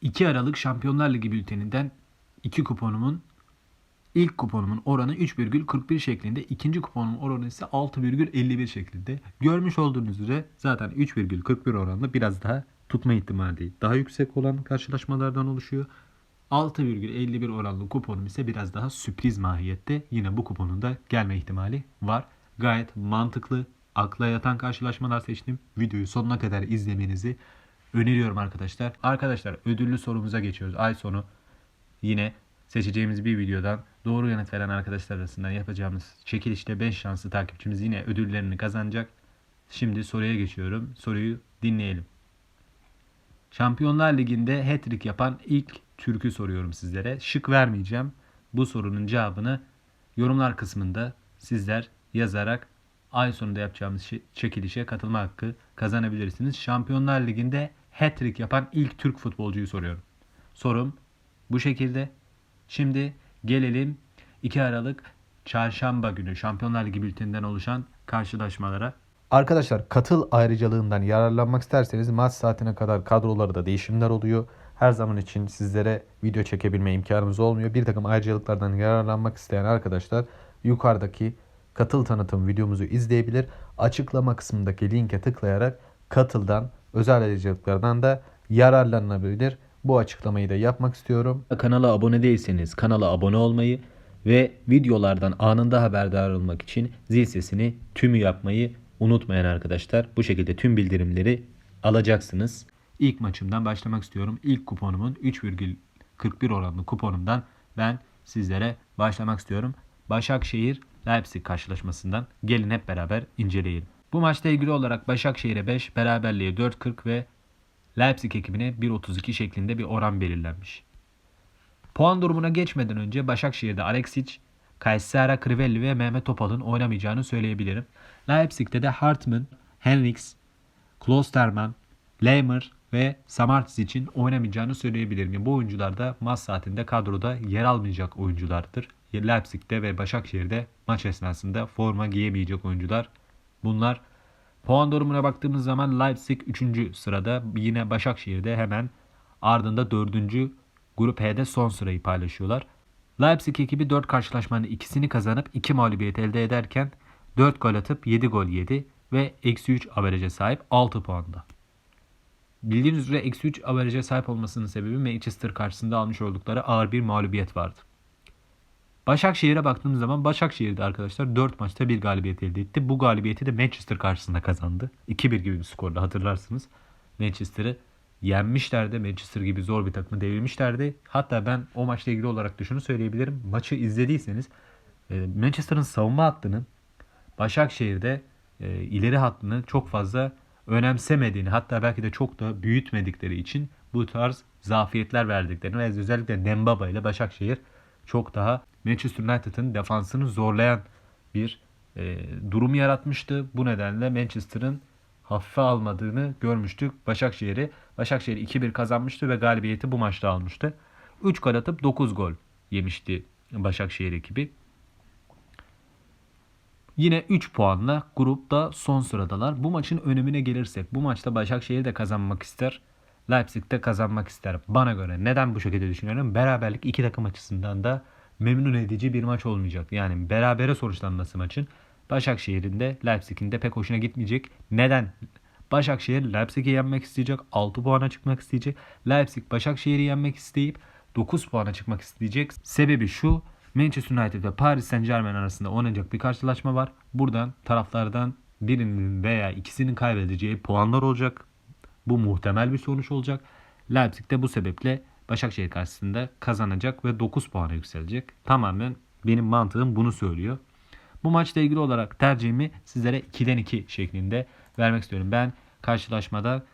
2 Aralık Şampiyonlar Ligi bülteninden 2 kuponumun ilk kuponumun oranı 3,41 şeklinde, ikinci kuponumun oranı ise 6,51 şeklinde. Görmüş olduğunuz üzere zaten 3,41 oranlı biraz daha tutma ihtimali daha yüksek olan karşılaşmalardan oluşuyor. 6,51 oranlı kuponum ise biraz daha sürpriz mahiyette. Yine bu kuponun da gelme ihtimali var. Gayet mantıklı, akla yatan karşılaşmalar seçtim. Videoyu sonuna kadar izlemenizi öneriyorum arkadaşlar. Arkadaşlar ödüllü sorumuza geçiyoruz. Ay sonu yine seçeceğimiz bir videodan doğru yanıt veren arkadaşlar arasından yapacağımız çekilişte 5 şanslı takipçimiz yine ödüllerini kazanacak. Şimdi soruya geçiyorum. Soruyu dinleyelim. Şampiyonlar Ligi'nde hat-trick yapan ilk Türk'ü soruyorum sizlere. Şık vermeyeceğim. Bu sorunun cevabını yorumlar kısmında sizler yazarak ay sonunda yapacağımız çekilişe katılma hakkı kazanabilirsiniz. Şampiyonlar Ligi'nde hat-trick yapan ilk Türk futbolcuyu soruyorum. Sorum bu şekilde. Şimdi gelelim 2 Aralık Çarşamba günü Şampiyonlar Ligi bülteninden oluşan karşılaşmalara. Arkadaşlar katıl ayrıcalığından yararlanmak isterseniz maç saatine kadar kadrolarda değişimler oluyor. Her zaman için sizlere video çekebilme imkanımız olmuyor. Bir takım ayrıcalıklardan yararlanmak isteyen arkadaşlar yukarıdaki katıl tanıtım videomuzu izleyebilir. Açıklama kısmındaki linke tıklayarak katıldan özel ayrıcalıklardan da yararlanabilir. Bu açıklamayı da yapmak istiyorum. Kanala abone değilseniz kanala abone olmayı ve videolardan anında haberdar olmak için zil sesini tümü yapmayı unutmayın arkadaşlar. Bu şekilde tüm bildirimleri alacaksınız. İlk maçımdan başlamak istiyorum. İlk kuponumun 3,41 oranlı kuponumdan ben sizlere başlamak istiyorum. Başakşehir Leipzig karşılaşmasından gelin hep beraber inceleyelim. Bu maçla ilgili olarak Başakşehir'e 5, beraberliğe 4.40 ve Leipzig ekibine 1.32 şeklinde bir oran belirlenmiş. Puan durumuna geçmeden önce Başakşehir'de Alexic, Kaysera Crivelli ve Mehmet Topal'ın oynamayacağını söyleyebilirim. Leipzig'te de Hartmann, Henriks, Klosterman, Lehmer ve Samartis için oynamayacağını söyleyebilirim. Yani bu oyuncular da maç saatinde kadroda yer almayacak oyunculardır. Leipzig'te ve Başakşehir'de maç esnasında forma giyemeyecek oyuncular. Bunlar puan durumuna baktığımız zaman Leipzig 3. sırada yine Başakşehir'de hemen ardında 4. Grup H'de son sırayı paylaşıyorlar. Leipzig ekibi 4 karşılaşmanın ikisini kazanıp 2 mağlubiyet elde ederken 4 gol atıp 7 gol yedi ve eksi 3 averajı sahip 6 puanda. Bildiğiniz üzere eksi 3 averaja sahip olmasının sebebi Manchester karşısında almış oldukları ağır bir mağlubiyet vardı. Başakşehir'e baktığımız zaman Başakşehir'de arkadaşlar 4 maçta bir galibiyet elde etti. Bu galibiyeti de Manchester karşısında kazandı. 2-1 gibi bir skorla hatırlarsınız. Manchester'ı yenmişlerdi. Manchester gibi zor bir takımı devirmişlerdi. Hatta ben o maçla ilgili olarak da şunu söyleyebilirim. Maçı izlediyseniz e, Manchester'ın savunma hattının Başakşehir'de e, ileri hattını çok fazla önemsemediğini hatta belki de çok da büyütmedikleri için bu tarz zafiyetler verdiklerini ve özellikle Dembaba ile Başakşehir çok daha Manchester United'ın defansını zorlayan bir e, durum yaratmıştı. Bu nedenle Manchester'ın hafife almadığını görmüştük Başakşehir'i. Başakşehir 2-1 kazanmıştı ve galibiyeti bu maçta almıştı. 3 gol atıp 9 gol yemişti Başakşehir ekibi. Yine 3 puanla grupta son sıradalar. Bu maçın önemine gelirsek bu maçta Başakşehir de kazanmak ister. Leipzig de kazanmak ister. Bana göre neden bu şekilde düşünüyorum? Beraberlik iki takım açısından da memnun edici bir maç olmayacak. Yani berabere sonuçlanması maçın Başakşehir'in de Leipzig'in de pek hoşuna gitmeyecek. Neden? Başakşehir Leipzig'i yenmek isteyecek. 6 puana çıkmak isteyecek. Leipzig Başakşehir'i yenmek isteyip 9 puana çıkmak isteyecek. Sebebi şu. Manchester United ve Paris Saint Germain arasında oynanacak bir karşılaşma var. Buradan taraflardan birinin veya ikisinin kaybedeceği puanlar olacak. Bu muhtemel bir sonuç olacak. Leipzig de bu sebeple Başakşehir karşısında kazanacak ve 9 puana yükselecek. Tamamen benim mantığım bunu söylüyor. Bu maçla ilgili olarak tercihimi sizlere 2'den 2 şeklinde vermek istiyorum. Ben karşılaşmada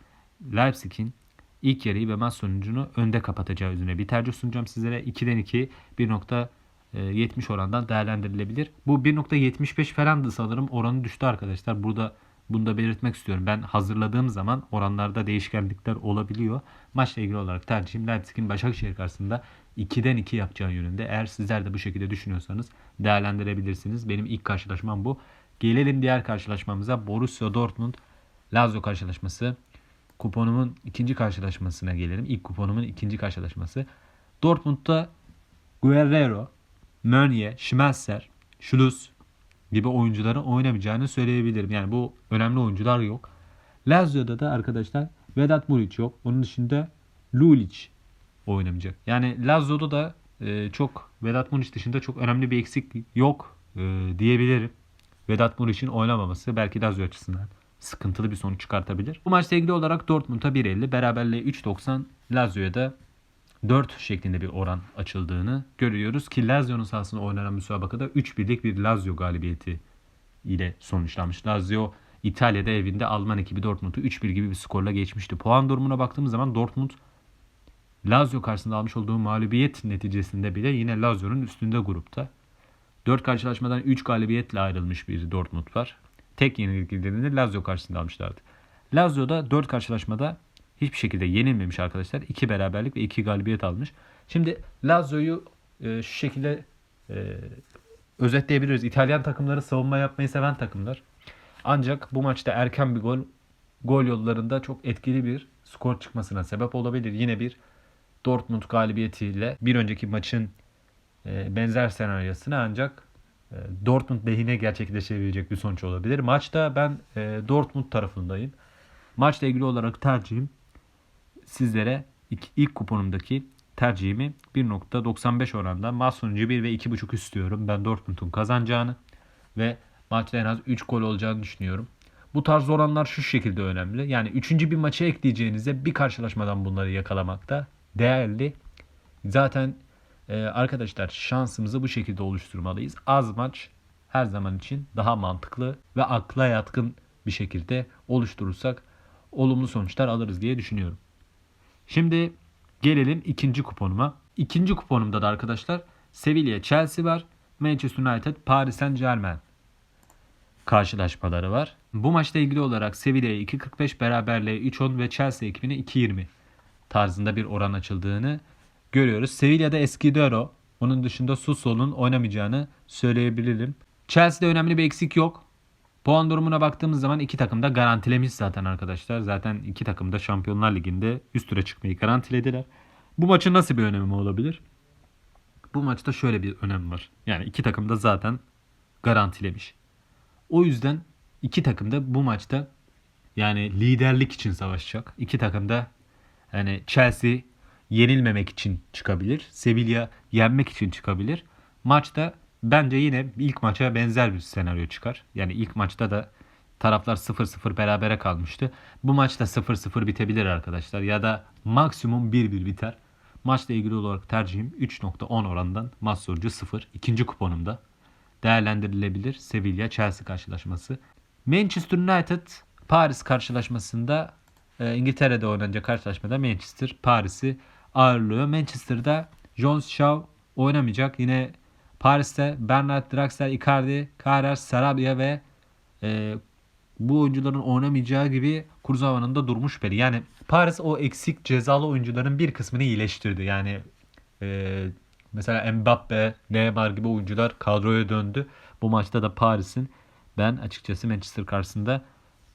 Leipzig'in ilk yarıyı ve maç sonucunu önde kapatacağı üzerine bir tercih sunacağım sizlere. 2'den 2 1.70 orandan değerlendirilebilir. Bu 1.75 falandı sanırım. Oranı düştü arkadaşlar. Burada bunu da belirtmek istiyorum. Ben hazırladığım zaman oranlarda değişkenlikler olabiliyor. Maçla ilgili olarak tercihim Leipzig'in Başakşehir karşısında 2'den 2 yapacağı yönünde. Eğer sizler de bu şekilde düşünüyorsanız değerlendirebilirsiniz. Benim ilk karşılaşmam bu. Gelelim diğer karşılaşmamıza. Borussia Dortmund Lazio karşılaşması. kuponumun ikinci karşılaşmasına gelelim. İlk kuponumun ikinci karşılaşması. Dortmund'da Guerrero, Meunier, Schmelzer, Schluss gibi oyuncuların oynamayacağını söyleyebilirim. Yani bu önemli oyuncular yok. Lazio'da da arkadaşlar Vedat Muric yok. Onun dışında Lulic oynamayacak. Yani Lazio'da da e, çok Vedat Muric dışında çok önemli bir eksik yok e, diyebilirim. Vedat Muric'in oynamaması belki Lazio açısından sıkıntılı bir sonuç çıkartabilir. Bu maçla ilgili olarak Dortmund'a 1.50, beraberliğe 3.90, Lazio'ya da 4 şeklinde bir oran açıldığını görüyoruz ki Lazio'nun sahasında oynanan müsabakada 3-1'lik bir Lazio galibiyeti ile sonuçlanmış. Lazio İtalya'da evinde Alman ekibi Dortmund'u 3-1 gibi bir skorla geçmişti. Puan durumuna baktığımız zaman Dortmund Lazio karşısında almış olduğu mağlubiyet neticesinde bile yine Lazio'nun üstünde grupta. 4 karşılaşmadan 3 galibiyetle ayrılmış bir Dortmund var. Tek yenilgilerini Lazio karşısında almışlardı. Lazio'da 4 karşılaşmada hiçbir şekilde yenilmemiş arkadaşlar. 2 beraberlik ve 2 galibiyet almış. Şimdi Lazio'yu e, şu şekilde e, özetleyebiliriz. İtalyan takımları savunma yapmayı seven takımlar. Ancak bu maçta erken bir gol gol yollarında çok etkili bir skor çıkmasına sebep olabilir. Yine bir Dortmund galibiyetiyle bir önceki maçın e, benzer senaryosuna ancak e, Dortmund lehine gerçekleşebilecek bir sonuç olabilir. Maçta ben e, Dortmund tarafındayım. Maçla ilgili olarak tercihim sizlere ilk, kuponumdaki tercihimi 1.95 oranda maç sonucu 1 ve 2.5 istiyorum. Ben Dortmund'un kazanacağını ve maçta en az 3 gol olacağını düşünüyorum. Bu tarz oranlar şu şekilde önemli. Yani 3. bir maça ekleyeceğinizde bir karşılaşmadan bunları yakalamakta değerli. Zaten e, arkadaşlar şansımızı bu şekilde oluşturmalıyız. Az maç her zaman için daha mantıklı ve akla yatkın bir şekilde oluşturursak olumlu sonuçlar alırız diye düşünüyorum. Şimdi gelelim ikinci kuponuma. İkinci kuponumda da arkadaşlar Sevilla Chelsea var. Manchester United Paris Saint Germain karşılaşmaları var. Bu maçla ilgili olarak Sevilla'ya 2.45 beraberliğe 3.10 ve Chelsea ekibine 2.20 tarzında bir oran açıldığını görüyoruz. Sevilla'da Eskidero, onun dışında Suso'nun oynamayacağını söyleyebilirim. Chelsea'de önemli bir eksik yok. Puan durumuna baktığımız zaman iki takım da garantilemiş zaten arkadaşlar. Zaten iki takım da Şampiyonlar Ligi'nde üst tura çıkmayı garantilediler. Bu maçın nasıl bir önemi olabilir? Bu maçta şöyle bir önem var. Yani iki takım da zaten garantilemiş. O yüzden iki takım da bu maçta yani liderlik için savaşacak. İki takım da yani Chelsea yenilmemek için çıkabilir. Sevilla yenmek için çıkabilir. Maçta bence yine ilk maça benzer bir senaryo çıkar. Yani ilk maçta da taraflar 0-0 berabere kalmıştı. Bu maçta 0-0 bitebilir arkadaşlar. Ya da maksimum 1-1 biter. Maçla ilgili olarak tercihim 3.10 orandan maç sonucu 0. İkinci kuponumda değerlendirilebilir. Sevilla Chelsea karşılaşması. Manchester United Paris karşılaşmasında e, İngiltere'de oynanacak karşılaşmada Manchester Paris'i ağırlıyor. Manchester'da Jones Shaw oynamayacak. Yine Paris'te Bernard Draxler, Icardi, Karar, Sarabia ve e, bu oyuncuların oynamayacağı gibi Kurzava'nın da durmuş beri. Yani Paris o eksik cezalı oyuncuların bir kısmını iyileştirdi. Yani e, mesela Mbappe, Neymar gibi oyuncular kadroya döndü. Bu maçta da Paris'in ben açıkçası Manchester karşısında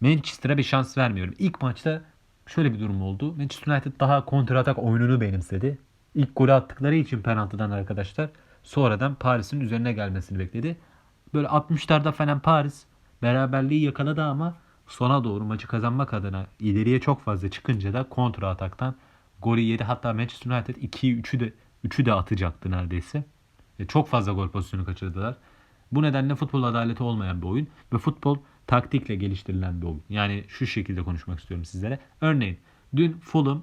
Manchester'a bir şans vermiyorum. İlk maçta şöyle bir durum oldu. Manchester United daha kontratak oyununu benimsedi. İlk golü attıkları için penaltıdan arkadaşlar sonradan Paris'in üzerine gelmesini bekledi. Böyle 60'larda falan Paris beraberliği yakaladı ama sona doğru maçı kazanmak adına ileriye çok fazla çıkınca da kontra ataktan golü yedi. Hatta Manchester United 2'yi 3'ü de 3'ü de atacaktı neredeyse. E, çok fazla gol pozisyonu kaçırdılar. Bu nedenle futbol adaleti olmayan bir oyun ve futbol taktikle geliştirilen bir oyun. Yani şu şekilde konuşmak istiyorum sizlere. Örneğin dün Fulham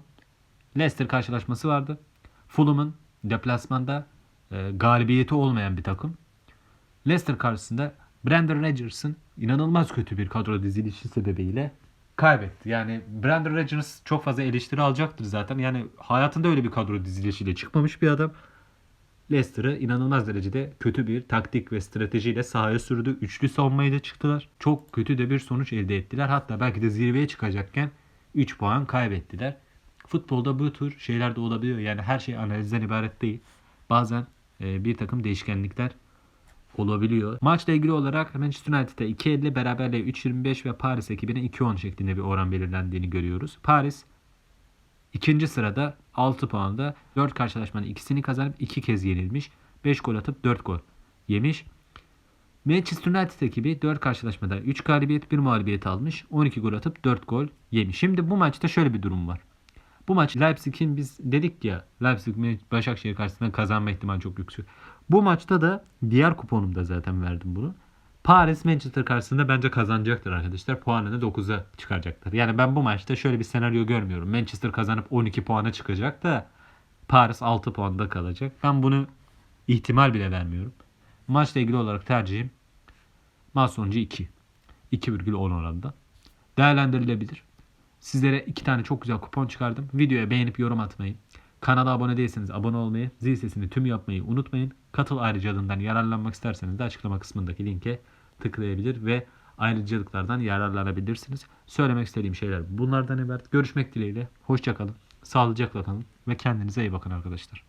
Leicester karşılaşması vardı. Fulham'ın deplasmanda e, galibiyeti olmayan bir takım. Leicester karşısında Brandon Rodgers'ın inanılmaz kötü bir kadro dizilişi sebebiyle kaybetti. Yani Brandon Rodgers çok fazla eleştiri alacaktır zaten. Yani hayatında öyle bir kadro dizilişiyle çıkmamış bir adam. Leicester'ı inanılmaz derecede kötü bir taktik ve stratejiyle sahaya sürdü. Üçlü savunmayı da çıktılar. Çok kötü de bir sonuç elde ettiler. Hatta belki de zirveye çıkacakken 3 puan kaybettiler. Futbolda bu tür şeyler de olabiliyor. Yani her şey analizden ibaret değil. Bazen bir takım değişkenlikler olabiliyor. Maçla ilgili olarak Manchester United'e 2.50, beraberliğe 3.25 ve Paris ekibine 2.10 şeklinde bir oran belirlendiğini görüyoruz. Paris ikinci sırada 6 puanda 4 karşılaşmanın ikisini kazanıp 2 kez yenilmiş. 5 gol atıp 4 gol yemiş. Manchester United ekibi 4 karşılaşmada 3 galibiyet 1 mağlubiyet almış. 12 gol atıp 4 gol yemiş. Şimdi bu maçta şöyle bir durum var. Bu maç Leipzig'in biz dedik ya Leipzig Başakşehir karşısında kazanma ihtimali çok yüksek. Bu maçta da diğer kuponumda zaten verdim bunu. Paris Manchester karşısında bence kazanacaktır arkadaşlar. Puanını 9'a çıkaracaktır. Yani ben bu maçta şöyle bir senaryo görmüyorum. Manchester kazanıp 12 puana çıkacak da Paris 6 puanda kalacak. Ben bunu ihtimal bile vermiyorum. Maçla ilgili olarak tercihim maç sonucu 2. 2,10 oranında. Değerlendirilebilir. Sizlere iki tane çok güzel kupon çıkardım. Videoya beğenip yorum atmayı, kanala abone değilseniz abone olmayı, zil sesini tüm yapmayı unutmayın. Katıl ayrıcalığından yararlanmak isterseniz de açıklama kısmındaki linke tıklayabilir ve ayrıcalıklardan yararlanabilirsiniz. Söylemek istediğim şeyler bunlardan ibaret. Görüşmek dileğiyle. Hoşçakalın. Sağlıcakla kalın ve kendinize iyi bakın arkadaşlar.